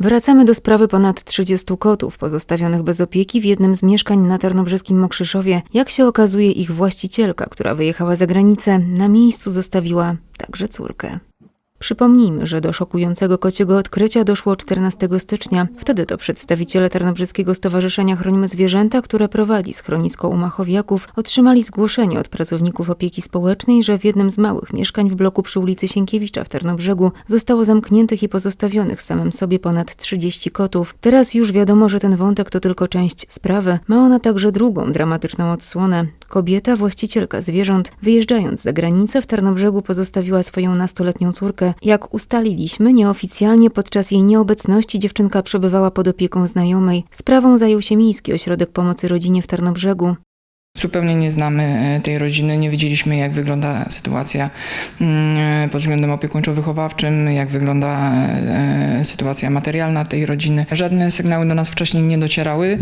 Wracamy do sprawy ponad 30 kotów pozostawionych bez opieki w jednym z mieszkań na tarnobrzeskim Mokrzyszowie. Jak się okazuje, ich właścicielka, która wyjechała za granicę, na miejscu zostawiła także córkę. Przypomnijmy, że do szokującego kociego odkrycia doszło 14 stycznia. Wtedy to przedstawiciele Tarnobrzeskiego Stowarzyszenia Chronimy Zwierzęta, które prowadzi schronisko u Machowiaków, otrzymali zgłoszenie od pracowników opieki społecznej, że w jednym z małych mieszkań w bloku przy ulicy Sienkiewicza w Tarnobrzegu zostało zamkniętych i pozostawionych samym sobie ponad 30 kotów. Teraz już wiadomo, że ten wątek to tylko część sprawy. Ma ona także drugą dramatyczną odsłonę. Kobieta, właścicielka zwierząt, wyjeżdżając za granicę w Tarnobrzegu pozostawiła swoją nastoletnią córkę. Jak ustaliliśmy, nieoficjalnie podczas jej nieobecności dziewczynka przebywała pod opieką znajomej. Sprawą zajął się Miejski Ośrodek Pomocy Rodzinie w Tarnobrzegu. Zupełnie nie znamy e, tej rodziny, nie wiedzieliśmy jak wygląda sytuacja mm, pod względem opiekuńczo-wychowawczym, jak wygląda e, sytuacja materialna tej rodziny. Żadne sygnały do nas wcześniej nie docierały.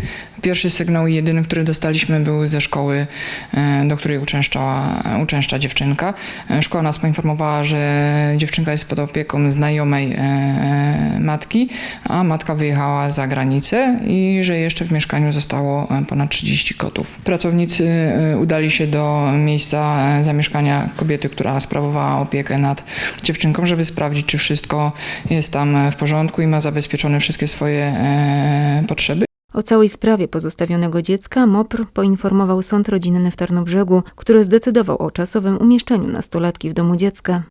Pierwszy sygnał jedyny, który dostaliśmy był ze szkoły, e, do której uczęszczała, uczęszcza dziewczynka. E, Szkoła nas poinformowała, że dziewczynka jest pod opieką znajomej e, matki, a matka wyjechała za granicę i że jeszcze w mieszkaniu zostało ponad 30 kotów. Pracownicy udali się do miejsca zamieszkania kobiety, która sprawowała opiekę nad dziewczynką, żeby sprawdzić, czy wszystko jest tam w porządku i ma zabezpieczone wszystkie swoje potrzeby. O całej sprawie pozostawionego dziecka MOPR poinformował sąd rodzinny w Tarnobrzegu, który zdecydował o czasowym umieszczeniu nastolatki w domu dziecka.